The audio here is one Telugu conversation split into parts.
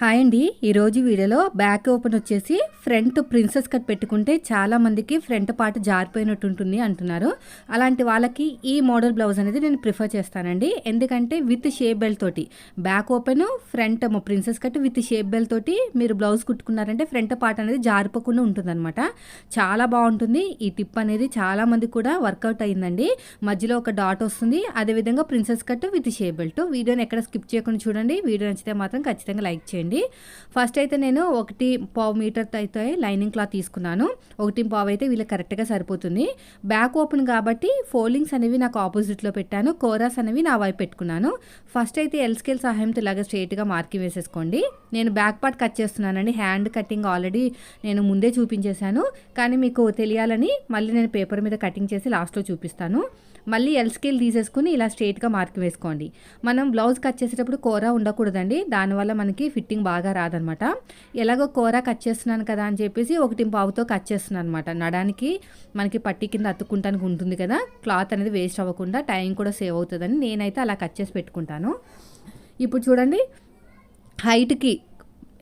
హాయ్ అండి. ఈరోజు వీడియోలో బ్యాక్ ఓపెన్ వచ్చేసి ఫ్రంట్ ప్రిన్సెస్ కట్ పెట్టుకుంటే చాలామందికి ఫ్రంట్ పార్ట్ జారిపోయినట్టు ఉంటుంది అంటున్నారు. అలాంటి వాళ్ళకి ఈ మోడల్ బ్లౌజ్ అనేది నేను ప్రిఫర్ చేస్తానండి. ఎందుకంటే విత్ షేప్ బెల్ట్ తోటి. Back open front princess cut with shape belt తోటి మీరు బ్లౌజ్ కుట్టుకున్నారంటే ఫ్రంట్ పార్ట్ అనేది జారిపోకుండా ఉంటుందన్నమాట. చాలా బాగుంటుంది. ఈ టిప్ అనేది చాలామంది కూడా వర్కౌట్ అయిందండి. మధ్యలో ఒక డాట్ వస్తుంది. అదేవిధంగా princess cut with shape belt. వీడియోని ఎక్కడ స్కిప్ చేయకుండా చూడండి. వీడియో నచ్చితే మాత్రం ఖచ్చితంగా లైక్ చేయండి. ఫస్ట్ అయితే నేను ఒకటి పావు మీటర్ అయితే లైనింగ్ క్లాత్ తీసుకున్నాను. ఒకటి పావు అయితే వీళ్ళకి కరెక్ట్గా సరిపోతుంది. బ్యాక్ ఓపెన్ కాబట్టి ఫోల్డింగ్స్ అనేవి నాకు ఆపోజిట్లో పెట్టాను. కోరాస్ అనేవి నా వైపు పెట్టుకున్నాను. ఫస్ట్ అయితే ఎల్ స్కేల్ సహాయంతో ఇలాగ స్ట్రైట్గా మార్కింగ్ వేసేసుకోండి. నేను బ్యాక్ పార్ట్ కట్ చేస్తున్నానండి. హ్యాండ్ కటింగ్ ఆల్రెడీ నేను ముందే చూపించేశాను. కానీ మీకు తెలియాలని మళ్ళీ నేను పేపర్ మీద కటింగ్ చేసి లాస్ట్లో చూపిస్తాను. మళ్ళీ ఎల్ స్కేల్ తీసేసుకుని ఇలా స్ట్రైట్గా మార్క్ వేసుకోండి. మనం బ్లౌజ్ కట్ చేసేటప్పుడు కూర ఉండకూడదండి. దానివల్ల మనకి ఫిట్టింగ్ బాగా రాదనమాట. ఎలాగో కూర కట్ చేస్తున్నాను కదా అని చెప్పేసి ఒకటి పావుతో కట్ చేస్తున్నాను అనమాట. నడానికి మనకి పట్టి కింద అతుక్కుంటానికి ఉంటుంది కదా క్లాత్ అనేది వేస్ట్ అవ్వకుండా టైం కూడా సేవ్ అవుతుందని నేనైతే అలా కట్ చేసి పెట్టుకుంటాను. ఇప్పుడు చూడండి హైట్కి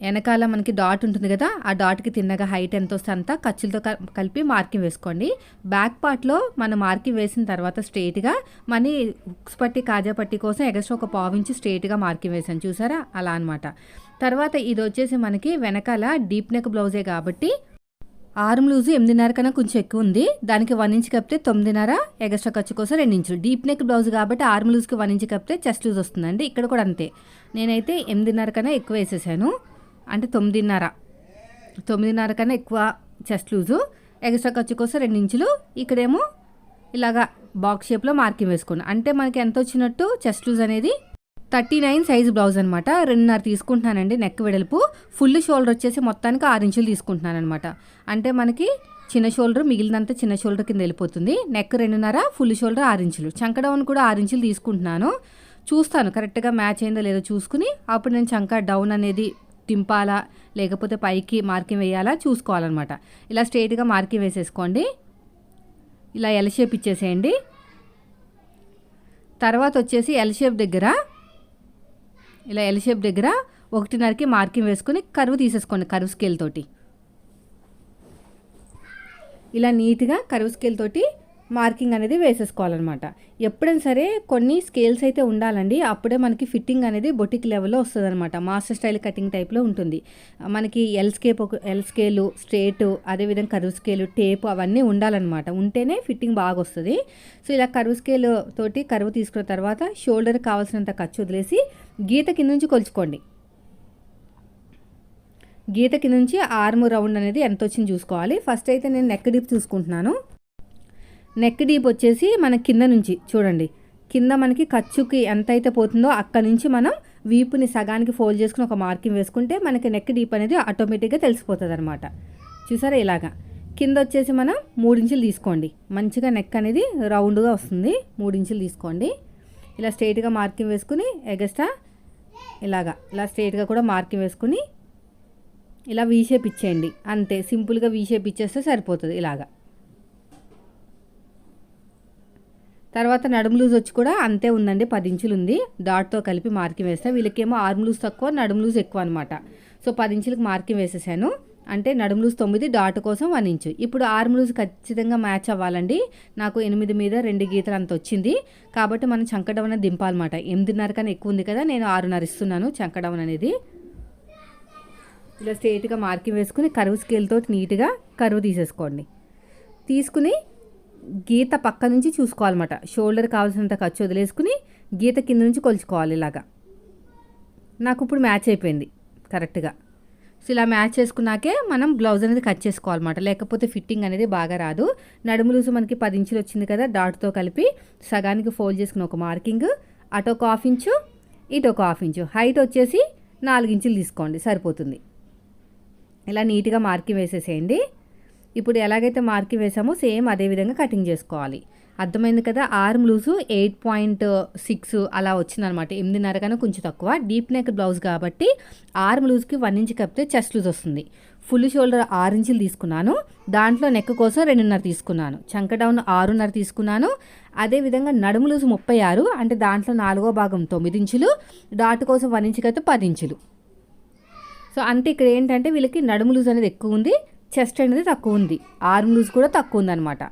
వెనకాల మనకి డాట్ ఉంటుంది కదా ఆ డాట్కి తిన్నగా హైట్ ఎంత వస్తే అంత ఖర్చులతో కలిపి మార్కింగ్ వేసుకోండి. బ్యాక్ పార్ట్లో మనం మార్కింగ్ వేసిన తర్వాత స్ట్రైట్గా మనీ హుక్స్ పట్టి కాజా పట్టి కోసం ఎగస్ట్రా ఒక పావు ఇంచు స్ట్రైట్గా మార్కింగ్ వేసాను చూసారా? అలా అనమాట తర్వాత ఇది వచ్చేసి మనకి వెనకాల డీప్ నెక్ బ్లౌజే కాబట్టి ఆర్మ్ లూజు ఎనిమిదిన్నర కన్నా కొంచెం ఎక్కువ ఉంది. దానికి వన్ ఇంచ్ కప్పితే తొమ్మిదిన్నర ఎగస్ట్రా ఖర్చు కోసం రెండు ఇంచులు. డీప్ నెక్ బ్లౌజ్ కాబట్టి ఆర్మ్ లూజ్కి వన్ ఇంచ్ కప్పితే చెస్ట్ లూజ్ వస్తుందండి. ఇక్కడ కూడా అంతే. నేనైతే ఎనిమిదిన్నర కన్నా ఎక్కువ వేసేసాను. అంటే తొమ్మిదిన్నర. తొమ్మిదిన్నర కన్నా ఎక్కువ చెస్ట్ లూజు ఎక్స్ట్రా ఖర్చు కోసం రెండు ఇంచులు. ఇక్కడేమో ఇలాగా బాక్స్ షేప్లో మార్కింగ్ వేసుకున్నాను అంటే మనకి ఎంత వచ్చినట్టు చెస్ట్ లూజ్ అనేది థర్టీ నైన్ సైజ్ బ్లౌజ్ అనమాట రెండున్నర తీసుకుంటున్నానండి నెక్ వెడల్పు. ఫుల్ షోల్డర్ వచ్చేసి మొత్తానికి ఆరు ఇంచులు తీసుకుంటున్నాను అనమాట అంటే మనకి చిన్న షోల్డర్ మిగిలినంత చిన్న షోల్డర్ కింద వెళ్ళిపోతుంది. నెక్ రెండున్నర ఫుల్ షోల్డర్ ఆరు ఇంచులు. చంకడౌన్ కూడా ఆరు ఇంచులు తీసుకుంటున్నాను. చూస్తాను కరెక్ట్గా మ్యాచ్ అయిందో లేదో చూసుకుని. అప్పుడు నేను చంక డౌన్ అనేది దింపాలా లేకపోతే పైకి మార్కింగ్ వేయాలా చూసుకోవాలన్నమాట. ఇలా స్ట్రైట్గా మార్కింగ్ వేసేసుకోండి. ఇలా ఎల్ షేప్ ఇచ్చేసేయండి. తర్వాత వచ్చేసి ఎల్ షేప్ దగ్గర ఇలా ఎల్ షేప్ దగ్గర ఒకటిన్నరకి మార్కింగ్ వేసుకొని కరువు తీసేసుకోండి కరువు స్కేల్ తోటి. ఇలా నీట్గా కరువు స్కేల్ తోటి మార్కింగ్ అనేది వేసేసుకోవాలన్నమాట. ఎప్పుడైనా సరే కొన్ని స్కేల్స్ అయితే ఉండాలండి. అప్పుడే మనకి ఫిట్టింగ్ అనేది బొటిక్ లెవెల్లో వస్తుంది అనమాట మాస్టర్ స్టైల్ కటింగ్ టైప్లో ఉంటుంది. మనకి ఎల్ స్కేప్ ఒక ఎల్ స్కేలు స్ట్రేటు అదేవిధంగా కరువు స్కేలు టేపు అవన్నీ ఉండాలన్నమాట. ఉంటేనే ఫిట్టింగ్ బాగా వస్తుంది సో ఇలా కరువు స్కేల్ తోటి కరువు తీసుకున్న తర్వాత షోల్డర్ కావాల్సినంత ఖర్చు వదిలేసి గీత కింద నుంచి కొలుచుకోండి. గీత కింద నుంచి ఆర్మ్ రౌండ్ అనేది ఎంత వచ్చింది చూసుకోవాలి. ఫస్ట్ అయితే నేను నెక్ డీప్ చూసుకుంటున్నాను. నెక్ డీప్ వచ్చేసి మన కింద నుంచి చూడండి. కింద మనకి ఖర్చుకి ఎంత అయితే పోతుందో అక్కడ నుంచి మనం వీపుని సగానికి ఫోల్డ్ చేసుకుని ఒక మార్కింగ్ వేసుకుంటే మనకి నెక్ డీప్ అనేది ఆటోమేటిక్గా తెలిసిపోతుంది అనమాట చూసారా ఇలాగా? కింద వచ్చేసి మనం మూడించులు తీసుకోండి. మంచిగా నెక్ అనేది రౌండ్గా వస్తుంది. మూడించులు తీసుకోండి. ఇలా స్ట్రైట్గా మార్కింగ్ వేసుకుని ఎగస్ట్రా ఇలాగా ఇలా స్ట్రైట్గా కూడా మార్కింగ్ వేసుకుని ఇలా వీ షేప్ ఇచ్చేయండి. అంతే సింపుల్గా వీ షేప్ ఇచ్చేస్తే సరిపోతుంది ఇలాగా. తర్వాత నడుము లూజ్ వచ్చి కూడా అంతే ఉందండి పది ఇంచులు ఉంది. డాట్తో కలిపి మార్కింగ్ వేస్తే. వీళ్ళకేమో ఆర్మ్ లూజ్ తక్కువ నడుము లూజ్ ఎక్కువ అనమాట సో పది ఇంచులకు మార్కింగ్ వేసేసాను. అంటే నడుము లూజ్ తొమ్మిది డాట్ కోసం వన్ ఇంచు. ఇప్పుడు ఆర్మ్ లూజ్ ఖచ్చితంగా మ్యాచ్ అవ్వాలండి. నాకు ఎనిమిది మీద రెండు గీతలు అంత వచ్చింది. కాబట్టి మనం చంకడవన దింపాలన్నమాట. ఎనిమిదిన్నర కన్నా ఎక్కువ ఉంది కదా నేను ఆరున్నర ఇస్తున్నాను చంకడవన్ అనేది. ఇలా స్ట్రేట్గా మార్కింగ్ వేసుకుని కరువు స్కేల్తో నీట్గా కరువు తీసేసుకోండి. తీసుకుని గీత పక్క నుంచి చూసుకోవాలన్నమాట. షోల్డర్ కావాల్సినంత ఖర్చు వదిలేసుకుని గీత కింద నుంచి కొలుచుకోవాలి ఇలాగా. నాకు ఇప్పుడు మ్యాచ్ అయిపోయింది కరెక్ట్గా. సో ఇలా మ్యాచ్ చేసుకున్నాకే మనం బ్లౌజ్ అనేది కట్ చేసుకోవాలన్నమాట. లేకపోతే ఫిట్టింగ్ అనేది బాగా రాదు. నడుము లూజు మనకి పది ఇంచులు వచ్చింది కదా డాట్తో కలిపి సగానికి ఫోల్డ్ చేసుకుని ఒక మార్కింగ్. అటు ఒక హాఫ్ ఇంచు ఇటు ఒక హాఫ్ ఇంచు. హైట్ వచ్చేసి నాలుగు ఇంచులు తీసుకోండి సరిపోతుంది. ఇలా నీట్గా మార్కింగ్ వేసేసేయండి. ఇప్పుడు ఎలాగైతే మార్కి వేసామో సేమ్ అదే విధంగా కటింగ్ చేసుకోవాలి. అర్థమైంది కదా? Arm loose eight point six అలా వచ్చిందనమాట. ఎనిమిదిన్నర కన్నా కొంచెం తక్కువ. డీప్ నెక్ బ్లౌజ్ కాబట్టి ఆర్మ్ లూజ్కి వన్ ఇంచ్ కప్పితే చెస్ట్ లూజ్ వస్తుంది. ఫుల్ షోల్డర్ ఆరు ఇంచులు తీసుకున్నాను. దాంట్లో నెక్ కోసం రెండున్నర తీసుకున్నాను. చంక డౌన్ ఆరున్నర తీసుకున్నాను. అదేవిధంగా నడుము లూజు ముప్పై ఆరు. అంటే దాంట్లో నాలుగో భాగం తొమ్మిది ఇంచులు. డాట్ కోసం వన్ ఇంచ్ అయితే పది ఇంచులు. సో అంటే ఇక్కడ ఏంటంటే వీళ్ళకి నడుము లూజ్ అనేది ఎక్కువ ఉంది. చెస్ట్ అనేది తక్కువ ఉంది. ఆర్మ్ లూజ్ కూడా తక్కువ ఉందన్నమాట.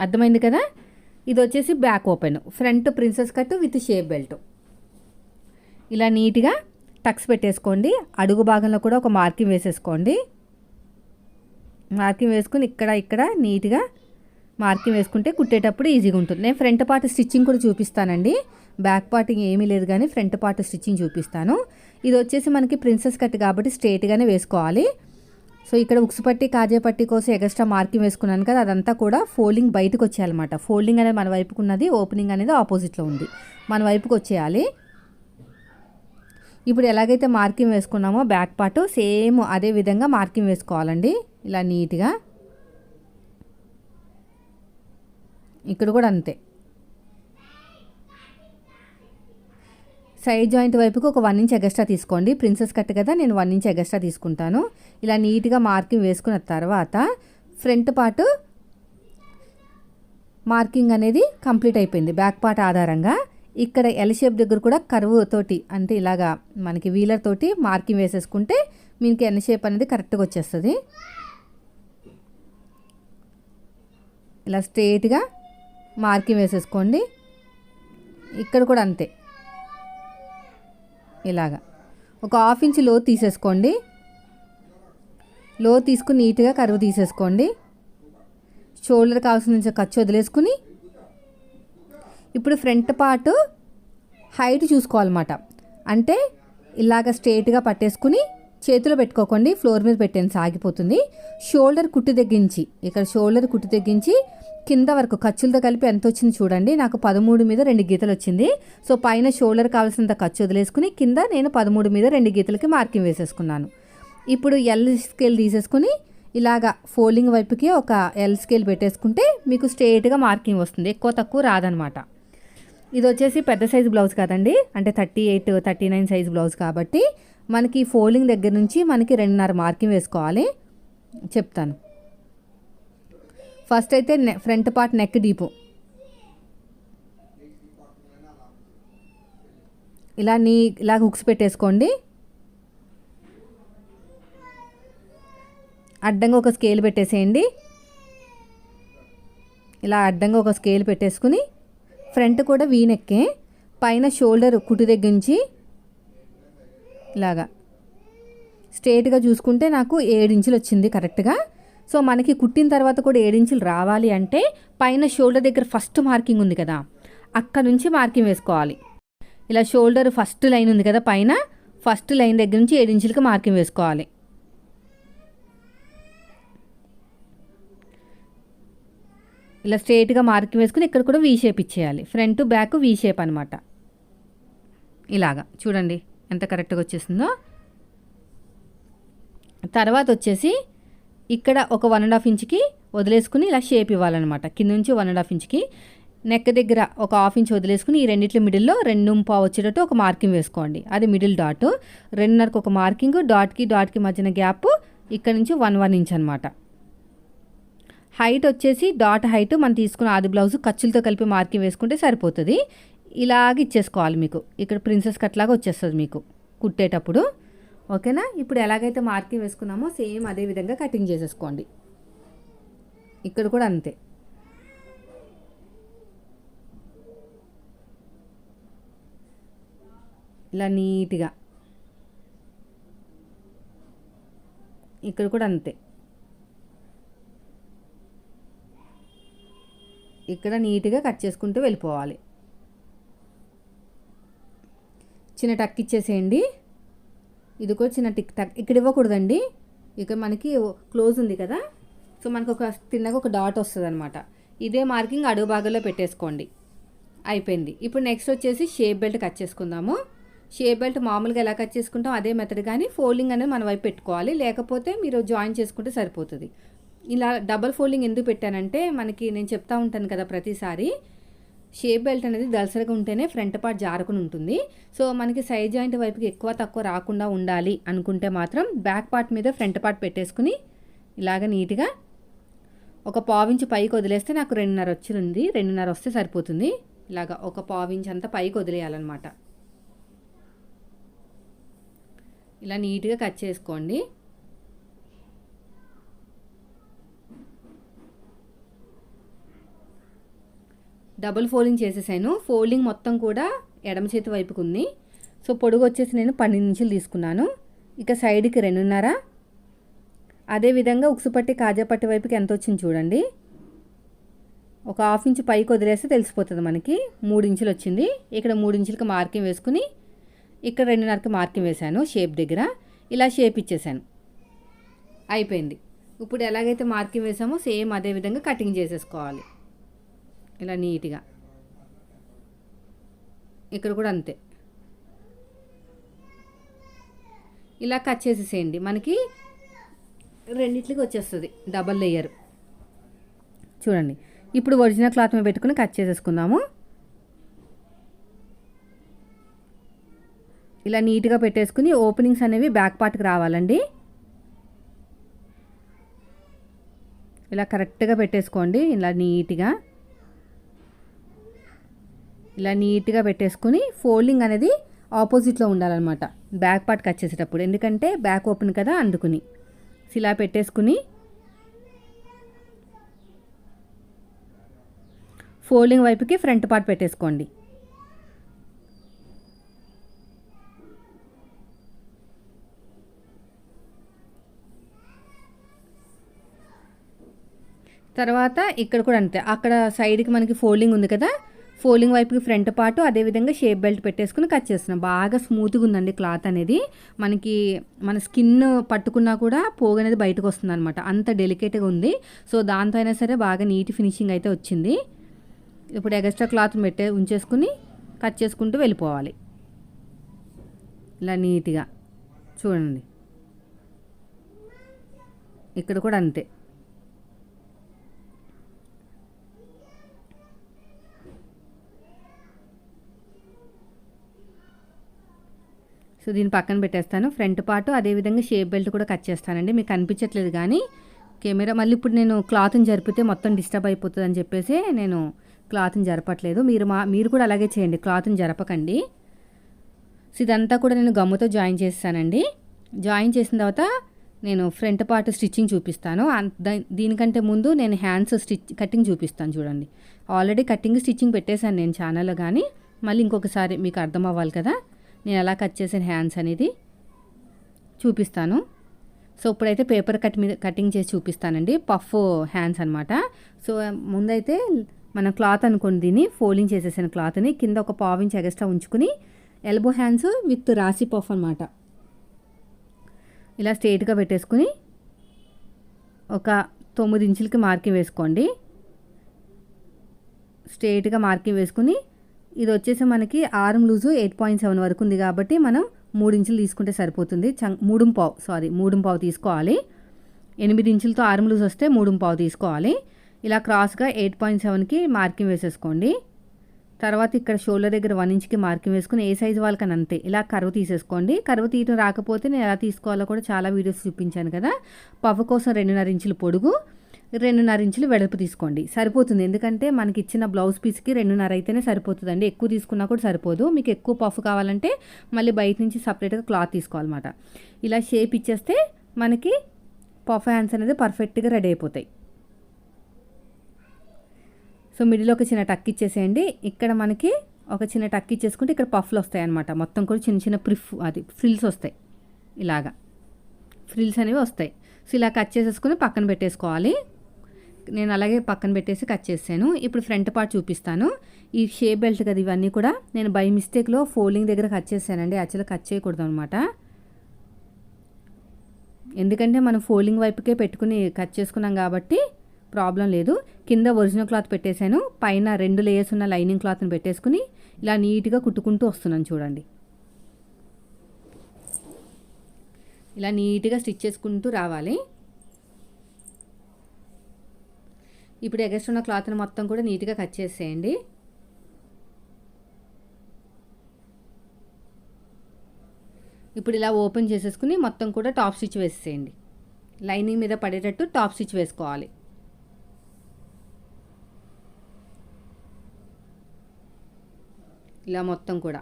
అర్థమైంది కదా? ఇది వచ్చేసి back open. Front princess cut with shape belt. ఇలా నీట్గా టక్స్ పెట్టేసుకోండి. అడుగు భాగంలో కూడా ఒక మార్కింగ్ వేసేసుకోండి. మార్కింగ్ వేసుకుని ఇక్కడ ఇక్కడ నీట్గా మార్కింగ్ వేసుకుంటే కుట్టేటప్పుడు ఈజీగా ఉంటుంది. నేను ఫ్రంట్ పార్ట్ స్టిచ్చింగ్ కూడా చూపిస్తానండి. బ్యాక్ పార్ట్ ఏమీ లేదు కానీ ఫ్రంట్ పార్ట్ స్టిచ్చింగ్ చూపిస్తాను. ఇది వచ్చేసి మనకి ప్రిన్సెస్ కట్ కాబట్టి స్ట్రేట్గానే వేసుకోవాలి. సో ఇక్కడ ఉక్సు పట్టి కాజే పట్టి కోసం ఎక్స్ట్రా మార్కింగ్ వేసుకున్నాను కదా అదంతా కూడా ఫోల్డింగ్ బయటకు వచ్చేయాలన్నమాట. ఫోల్డింగ్ అనేది మన వైపుకు ఉన్నది ఓపెనింగ్ అనేది ఆపోజిట్లో ఉంది. మన వైపుకి వచ్చేయాలి. ఇప్పుడు ఎలాగైతే మార్కింగ్ వేసుకున్నామో బ్యాక్ పార్ట్ సేమ్ అదే విధంగా మార్కింగ్ వేసుకోవాలండి ఇలా నీట్గా. ఇక్కడ కూడా అంతే. సైడ్ జాయింట్ వైపుకి ఒక వన్ ఇంచ్ ఎగస్ట్రా తీసుకోండి. ప్రిన్సెస్ కట్ కదా నేను వన్ ఇంచ్ ఎగస్ట్రా తీసుకుంటాను. ఇలా నీట్గా మార్కింగ్ వేసుకున్న తర్వాత ఫ్రంట్ పార్ట్ మార్కింగ్ అనేది కంప్లీట్ అయిపోయింది. బ్యాక్ పార్ట్ ఆధారంగా. ఇక్కడ ఎల్ షేప్ దగ్గర కూడా కరువు తోటి అంటే ఇలాగా మనకి వీలర్ తోటి మార్కింగ్ వేసేసుకుంటే మీకు ఎల్ షేప్ అనేది కరెక్ట్గా వచ్చేస్తుంది. ఇలా స్ట్రేట్గా మార్కింగ్ వేసేసుకోండి. ఇక్కడ కూడా అంతే. ఇలాగా. ఒక హాఫ్ ఇంచ్లో తీసేసుకోండి. లో తీసుకుని నీట్గా కరువు తీసేసుకోండి. షోల్డర్ కావాల్సిన ఖర్చు వదిలేసుకుని ఇప్పుడు ఫ్రంట్ పార్ట్ హైట్ చూసుకోవాలన్నమాట. అంటే ఇలాగ స్ట్రేట్గా పట్టేసుకుని చేతిలో పెట్టుకోకండి ఫ్లోర్ మీద పెట్టండి సాగిపోతుంది. షోల్డర్ కుట్టు తగ్గించి ఇక్కడ షోల్డర్ కుట్టు తగ్గించి కింద వరకు ఖర్చులతో కలిపి ఎంత వచ్చింది చూడండి. నాకు పదమూడు మీద రెండు గీతలు వచ్చింది సో పైన షోల్డర్ కావాల్సినంత ఖర్చు వదిలేసుకుని కింద నేను పదమూడు మీద రెండు గీతలకి మార్కింగ్ వేసేసుకున్నాను. ఇప్పుడు ఎల్ స్కేల్ తీసేసుకుని ఇలాగా ఫోల్డింగ్ వైపుకి ఒక ఎల్ స్కేల్ పెట్టేసుకుంటే మీకు స్ట్రేట్గా మార్కింగ్ వస్తుంది. ఎక్కువ తక్కువ రాదనమాట. ఇది వచ్చేసి పెద్ద సైజు బ్లౌజ్ కదండి. అంటే thirty eight thirty nine size blouse కాబట్టి మనకి ఫోల్డింగ్ దగ్గర నుంచి మనకి రెండున్నర మార్కింగ్ వేసుకోవాలి. చెప్తాను. ఫస్ట్ అయితే నె ఫ్రంట్ పార్ట్ నెక్ డీపు ఇలా నీ ఇలా హుక్స్ పెట్టేసుకోండి. అడ్డంగా ఒక స్కేల్ పెట్టేసేయండి. ఇలా అడ్డంగా ఒక స్కేల్ పెట్టేసుకుని ఫ్రంట్ కూడా వీనెక్కే పైన షోల్డర్ కుటి దగ్గర నుంచి ఇలాగా. స్ట్రేట్గా చూసుకుంటే నాకు ఏడు ఇంచులు వచ్చింది కరెక్ట్గా సో మనకి కుట్టిన తర్వాత కూడా ఏడించులు రావాలి అంటే పైన షోల్డర్ దగ్గర ఫస్ట్ మార్కింగ్ ఉంది కదా అక్కడ నుంచి మార్కింగ్ వేసుకోవాలి. ఇలా షోల్డర్ ఫస్ట్ లైన్ ఉంది కదా పైన ఫస్ట్ లైన్ దగ్గర నుంచి ఏడించులకి మార్కింగ్ వేసుకోవాలి. ఇలా స్ట్రేట్గా మార్కింగ్ వేసుకుని ఇక్కడ కూడా వీ షేప్ ఇచ్చేయాలి. ఫ్రంట్ బ్యాక్ వీ షేప్ అనమాట ఇలాగా. చూడండి ఎంత కరెక్ట్గా వచ్చేసిందో. తర్వాత వచ్చేసి ఇక్కడ ఒక వన్ అండ్ హాఫ్ ఇంచ్కి వదిలేసుకుని ఇలా షేప్ ఇవ్వాలన్నమాట. కింద నుంచి వన్ అండ్ హాఫ్ ఇంచ్కి. నెక్ దగ్గర ఒక హాఫ్ ఇంచ్ వదిలేసుకుని ఈ రెండిట్ల మిడిల్లో రెండు పావు వచ్చేటట్టు ఒక మార్కింగ్ వేసుకోండి. అది మిడిల్ డాట్ రెండున్నరకు ఒక మార్కింగ్ డాట్కి డాట్కి మధ్యన గ్యాప్ ఇక్కడ నుంచి వన్ వన్ ఇంచ్ అనమాట హైట్ వచ్చేసి డాట్ హైట్ మనం తీసుకున్న ఆది బ్లౌజ్ ఖర్చులతో కలిపి మార్కింగ్ వేసుకుంటే సరిపోతుంది. ఇలాగ ఇచ్చేసుకోవాలి మీకు. ఇక్కడ ప్రిన్సెస్ కట్లాగా వచ్చేస్తుంది మీకు. కుట్టేటప్పుడు. ఓకేనా? ఇప్పుడు ఎలాగైతే మార్కింగ్ వేసుకున్నామో సేమ్ అదే విధంగా కటింగ్ చేసేసుకోండి. ఇక్కడ కూడా అంతే. ఇలా నీట్గా. ఇక్కడ కూడా అంతే. ఇక్కడ నీట్గా కట్ చేసుకుంటూ వెళ్ళిపోవాలి. చిన్న టక్ ఇచ్చేసేయండి. ఇదిగో చిన్న టిక్ టక్. ఇక్కడ ఇవ్వకూడదండి ఇక్కడ మనకి క్లోజ్ ఉంది కదా. సో మనకు ఒక తిన్నగా ఒక డాట్ వస్తుంది అనమాట ఇదే మార్కింగ్ అడుగు భాగంలో పెట్టేసుకోండి. అయిపోయింది. ఇప్పుడు నెక్స్ట్ వచ్చేసి షేప్ బెల్ట్ కట్ చేసుకుందాము. షేప్ బెల్ట్ మామూలుగా ఎలా కట్ చేసుకుంటాం అదే మెథడ్ కానీ ఫోల్డింగ్ అనేది మన వైపు పెట్టుకోవాలి. లేకపోతే మీరు జాయిన్ చేసుకుంటే సరిపోతుంది. ఇలా డబల్ ఫోల్డింగ్ ఎందుకు పెట్టానంటే మనకి నేను చెప్తా ఉంటాను కదా ప్రతిసారి షేప్ బెల్ట్ అనేది దలసరిగా ఉంటేనే ఫ్రంట్ పార్ట్ జారుకుని ఉంటుంది. సో మనకి సైడ్ జాయింట్ వైపుకి ఎక్కువ తక్కువ రాకుండా ఉండాలి అనుకుంటే మాత్రం బ్యాక్ పార్ట్ మీద ఫ్రంట్ పార్ట్ పెట్టేసుకుని ఇలాగ నీట్గా ఒక పావించు పైకి వదిలేస్తే నాకు రెండున్నర వచ్చింది. రెండున్నర వస్తే సరిపోతుంది. ఇలాగ ఒక పావించి అంతా పైకి వదిలేయాలన్నమాట. ఇలా నీట్గా కట్ చేసుకోండి. డబుల్ ఫోల్డింగ్ చేసేసాను. ఫోల్డింగ్ మొత్తం కూడా ఎడమ చేతి వైపుకు ఉంది సో పొడుగు వచ్చేసి నేను పన్నెండు ఇంచులు తీసుకున్నాను. ఇక సైడ్కి రెండున్నర. అదేవిధంగా ఉక్సుపట్టి కాజాపట్టి వైపుకి ఎంత వచ్చింది చూడండి. ఒక హాఫ్ ఇంచు పైకి వదిలేస్తే తెలిసిపోతుంది మనకి. మూడు ఇంచులు వచ్చింది. ఇక్కడ మూడు ఇంచులకి మార్కింగ్ వేసుకుని ఇక్కడ రెండున్నరకి మార్కింగ్ వేశాను షేప్ దగ్గర. ఇలా షేప్ ఇచ్చేసాను. అయిపోయింది. ఇప్పుడు ఎలాగైతే మార్కింగ్ వేసామో సేమ్ అదే విధంగా కటింగ్ చేసేసుకోవాలి. ఇలా నీట్గా. ఇక్కడ కూడా అంతే. ఇలా కట్ చేసేసేయండి. మనకి రెండిట్లకి వచ్చేస్తుంది. Double layer. చూడండి. ఇప్పుడు ఒరిజినల్ క్లాత్ మీద పెట్టుకుని కట్ చేసేసుకుందాము. ఇలా నీట్గా పెట్టేసుకుని ఓపెనింగ్స్ అనేవి బ్యాక్ పార్ట్కి రావాలండి. ఇలా కరెక్ట్గా పెట్టేసుకోండి. ఇలా నీట్గా. ఇలా నీట్గా పెట్టేసుకుని ఫోల్డింగ్ అనేది ఆపోజిట్లో ఉండాలన్నమాట. బ్యాక్ పార్ట్కి వచ్చేసేటప్పుడు ఎందుకంటే బ్యాక్ ఓపెన్ కదా అందుకుని. ఇలా పెట్టేసుకుని ఫోల్డింగ్ వైపుకి ఫ్రంట్ పార్ట్ పెట్టేసుకోండి. తర్వాత ఇక్కడ కూడా అంతే. అక్కడ సైడ్కి మనకి ఫోల్డింగ్ ఉంది కదా. ఫోలింగ్ వైపుకి ఫ్రంట్ పార్ట్ అదేవిధంగా షేప్ బెల్ట్ పెట్టేసుకుని కట్ చేస్తున్నాం. బాగా స్మూత్గా ఉందండి క్లాత్ అనేది. మనకి మన స్కిన్ పట్టుకున్నా కూడా పోగు అనేది బయటకు వస్తుంది అనమాట అంత డెలికేట్గా ఉంది. సో దాంతో అయినా సరే బాగా నీట్ ఫినిషింగ్ అయితే వచ్చింది. ఇప్పుడు ఎగస్ట్రా క్లాత్ పెట్టే ఉంచేసుకుని కట్ చేసుకుంటూ వెళ్ళిపోవాలి. ఇలా నీట్గా. చూడండి. ఇక్కడ కూడా అంతే. సో దీన్ని పక్కన పెట్టేస్తాను. ఫ్రంట్ పార్ట్ అదేవిధంగా షేప్ బెల్ట్ కూడా కట్ చేస్తానండి. మీకు కనిపించట్లేదు కానీ కెమెరా మళ్ళీ ఇప్పుడు నేను క్లాత్ని జరిపితే మొత్తం డిస్టర్బ్ అయిపోతుంది అని చెప్పేసి నేను క్లాత్ని జరపట్లేదు. మీరు మా మీరు కూడా అలాగే చేయండి. క్లాత్ని జరపకండి. సో ఇదంతా కూడా నేను గమ్ముతో జాయిన్ చేస్తానండి. జాయిన్ చేసిన తర్వాత నేను ఫ్రంట్ పార్ట్ స్టిచ్చింగ్ చూపిస్తాను. దీనికంటే ముందు నేను హ్యాండ్స్ స్టిచ్ కటింగ్ చూపిస్తాను చూడండి. ఆల్రెడీ కటింగ్ స్టిచ్చింగ్ పెట్టేశాను నేను ఛానల్లో కానీ. మళ్ళీ ఇంకొకసారి మీకు అర్థం అవ్వాలి కదా. నేను ఎలా కట్ చేసిన హ్యాండ్స్ అనేది చూపిస్తాను. సో ఇప్పుడైతే పేపర్ కట్ మీద కటింగ్ చేసి చూపిస్తానండి. పఫ్ హ్యాండ్స్ అనమాట సో ముందైతే మన క్లాత్ అనుకోండి దీన్ని ఫోల్డింగ్ చేసేసిన క్లాత్ని కింద ఒక పావించ్ ఎగస్ట్రా ఉంచుకుని ఎల్బో హ్యాండ్స్ విత్ రాసి పఫ్ అనమాట ఇలా స్ట్రేట్గా పెట్టేసుకుని ఒక తొమ్మిది ఇంచులకి మార్కింగ్ వేసుకోండి. స్ట్రేట్గా మార్కింగ్ వేసుకుని ఇది వచ్చేసి మనకి arm loose eight point seven వరకు ఉంది కాబట్టి మనం మూడు ఇంచులు తీసుకుంటే సరిపోతుంది. చం మూడు పావు సారీ మూడు పావు తీసుకోవాలి. ఎనిమిది ఇంచులతో ఆరం లూజ్ వస్తే మూడు పావు తీసుకోవాలి. ఇలా క్రాస్గా ఎయిట్ పాయింట్ సెవెన్కి మార్కింగ్ వేసేసుకోండి. తర్వాత ఇక్కడ షోల్డర్ దగ్గర వన్ ఇంచ్కి మార్కింగ్ వేసుకుని ఏ సైజు వాళ్ళకని అంతే. ఇలా కరువు తీసేసుకోండి. కరువు తీయటం రాకపోతే నేను ఎలా తీసుకోవాలో కూడా చాలా వీడియోస్ చూపించాను కదా. పఫ్ కోసం రెండున్నర ఇంచులు పొడుగు. రెండున్నర ఇంచులు వెడల్పు తీసుకోండి. సరిపోతుంది. ఎందుకంటే మనకి ఇచ్చిన బ్లౌజ్ పీస్కి రెండున్నర అయితేనే సరిపోతుందండి. ఎక్కువ తీసుకున్నా కూడా సరిపోదు. మీకు ఎక్కువ పఫ్ కావాలంటే మళ్ళీ బయట నుంచి సపరేట్గా క్లాత్ తీసుకోవాలన్నమాట. ఇలా షేప్ ఇచ్చేస్తే మనకి పఫ్ హ్యాండ్స్ అనేది పర్ఫెక్ట్గా రెడీ అయిపోతాయి. సో మిడిల్ ఒక చిన్న టక్ ఇచ్చేసేయండి. ఇక్కడ మనకి ఒక చిన్న టక్ ఇచ్చేసుకుంటే ఇక్కడ పఫ్లు వస్తాయి అనమాట మొత్తం కూడా చిన్న చిన్న ప్రిఫ్ అది ఫ్రిల్స్ వస్తాయి. ఇలాగా. ఫ్రిల్స్ అనేవి వస్తాయి. సో ఇలా కట్ చేసేసుకుని పక్కన పెట్టేసుకోవాలి. నేను అలాగే పక్కన పెట్టేసి కట్ చేసాను ఇప్పుడు ఫ్రంట్ పార్ట్ చూపిస్తాను. ఈ షేప్ బెల్ట్ కదా ఇవన్నీ కూడా నేను బై మిస్టేక్లో ఫోల్డింగ్ దగ్గర కట్ చేశానండి. యాక్చువల్గా కట్ చేయకూడదు అనమాట ఎందుకంటే మనం ఫోల్డింగ్ వైపుకే పెట్టుకుని కట్ చేసుకున్నాం కాబట్టి ప్రాబ్లం లేదు. కింద ఒరిజినల్ క్లాత్ పెట్టేశాను. పైన రెండు లేయర్స్ ఉన్న లైనింగ్ క్లాత్ని పెట్టేసుకుని ఇలా నీట్గా కుట్టుకుంటూ వస్తున్నాను చూడండి. ఇలా నీట్గా స్టిచ్ చేసుకుంటూ రావాలి. ఇప్పుడు ఎగస్ట్ ఉన్న క్లాత్ని మొత్తం కూడా నీట్గా కట్ చేసేయండి. ఇప్పుడు ఇలా ఓపెన్ చేసేసుకుని మొత్తం కూడా టాప్ స్టిచ్ వేసేయండి లైనింగ్ మీద పడేటట్టు టాప్ స్టిచ్ వేసుకోవాలి. ఇలా మొత్తం కూడా.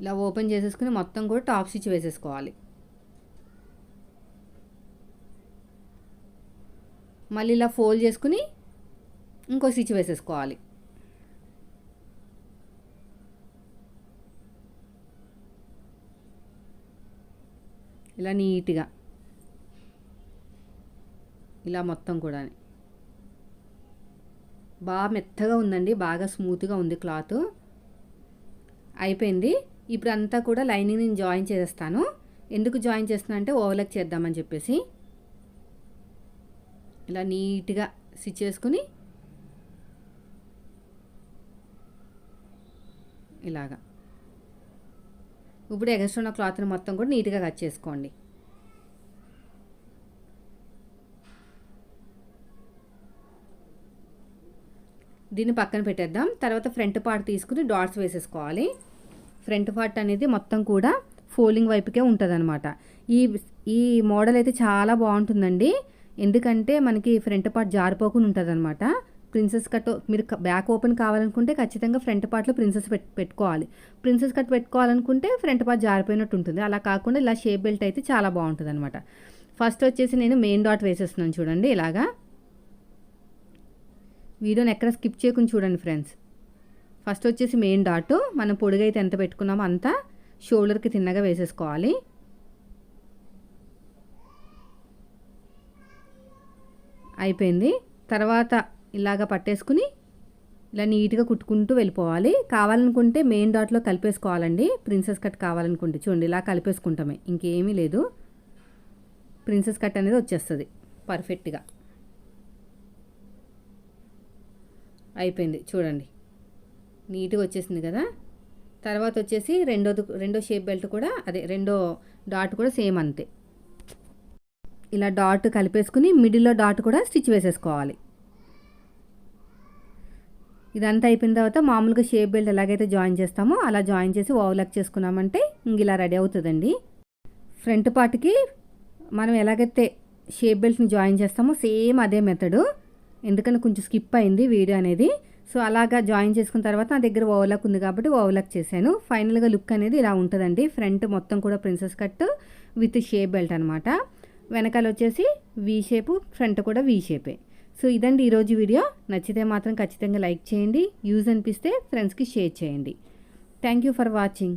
ఇలా ఓపెన్ చేసేసుకుని మొత్తం కూడా టాప్ స్టిచ్ వేసేసుకోవాలి. మళ్ళీ ఇలా ఫోల్డ్ చేసుకుని ఇంకో స్టిచ్ వేసేసుకోవాలి. ఇలా నీట్గా. ఇలా మొత్తం కూడా బాగా మెత్తగా ఉందండి బాగా స్మూత్గా ఉంది క్లాత్. అయిపోయింది. ఇప్పుడు అంతా కూడా లైనింగ్ నేను జాయిన్ చేసేస్తాను. ఎందుకు జాయిన్ చేస్తున్నా అంటే ఓవర్లక్ చేద్దామని చెప్పేసి. ఇలా నీట్గా స్టిచ్ చేసుకుని ఇలాగా. ఇప్పుడు ఎగస్ట్రా ఉన్న క్లాత్ని మొత్తం కూడా నీట్గా కట్ చేసుకోండి. దీన్ని పక్కన పెట్టేద్దాం. తర్వాత ఫ్రంట్ పార్ట్ తీసుకుని డాట్స్ వేసేసుకోవాలి. ఫ్రంట్ పార్ట్ అనేది మొత్తం కూడా ఫోల్డింగ్ వైపుకే ఉంటుంది ఈ ఈ మోడల్ అయితే చాలా బాగుంటుందండి. ఎందుకంటే మనకి ఫ్రంట్ పార్ట్ జారిపోకుండా ఉంటుంది అనమాట ప్రిన్సెస్ కట్ మీరు బ్యాక్ ఓపెన్ కావాలనుకుంటే ఖచ్చితంగా ఫ్రంట్ పార్ట్లో ప్రిన్సెస్ పెట్ పెట్టుకోవాలి. ప్రిన్సెస్ కట్ పెట్టుకోవాలనుకుంటే ఫ్రంట్ పార్ట్ జారిపోయినట్టు ఉంటుంది అలా కాకుండా ఇలా షేప్ బెల్ట్ అయితే చాలా బాగుంటుంది అనమాట ఫస్ట్ వచ్చేసి నేను మెయిన్ డాట్ వేసేస్తున్నాను చూడండి ఇలాగా. వీడియోని ఎక్కడ స్కిప్ చేయకుండా చూడండి ఫ్రెండ్స్. ఫస్ట్ వచ్చేసి మెయిన్ డాట్. మనం పొడుగైతే ఎంత పెట్టుకున్నామో అంతా షోల్డర్కి తిన్నగా వేసేసుకోవాలి. అయిపోయింది. తర్వాత ఇలాగ పట్టేసుకుని ఇలా నీట్గా కుట్టుకుంటూ వెళ్ళిపోవాలి. కావాలనుకుంటే మెయిన్ డాట్లో కలిపేసుకోవాలండి. ప్రిన్సెస్ కట్ కావాలనుకుంటే చూడండి ఇలా కలిపేసుకుంటామే ఇంకేమీ లేదు. ప్రిన్సెస్ కట్ అనేది వచ్చేస్తుంది పర్ఫెక్ట్గా. అయిపోయింది చూడండి. నీట్గా వచ్చేసింది కదా. తర్వాత వచ్చేసి రెండోది రెండో షేప్ బెల్ట్ కూడా అదే రెండో డాట్ కూడా సేమ్ అంతే. ఇలా డాట్ కలిపేసుకుని మిడిల్లో డాట్ కూడా స్టిచ్ వేసేసుకోవాలి. ఇదంతా అయిపోయిన తర్వాత మామూలుగా షేప్ బెల్ట్ ఎలాగైతే జాయిన్ చేస్తామో అలా జాయిన్ చేసి ఓవర్లాక్ చేసుకున్నామంటే ఇంక ఇలా రెడీ అవుతుందండి. ఫ్రంట్ పార్ట్కి మనం ఎలాగైతే షేప్ బెల్ట్ని జాయిన్ చేస్తామో సేమ్ అదే మెథడు. ఎందుకంటే కొంచెం స్కిప్ అయింది వీడియో అనేది. సో అలాగా జాయిన్ చేసుకున్న తర్వాత నా దగ్గర ఓవర్లాక్ ఉంది కాబట్టి ఓవర్లాక్ చేశాను. ఫైనల్గా లుక్ అనేది ఇలా ఉంటుందండి. ఫ్రంట్ మొత్తం కూడా princess cut with shape belt అనమాట వెనకాల వచ్చేసి వీ షేపు ఫ్రంట్ కూడా వీ షేపే సో ఇదండి ఈరోజు వీడియో. నచ్చితే మాత్రం ఖచ్చితంగా లైక్ చేయండి. యూజ్ అనిపిస్తే ఫ్రెండ్స్కి షేర్ చేయండి. Thank you for watching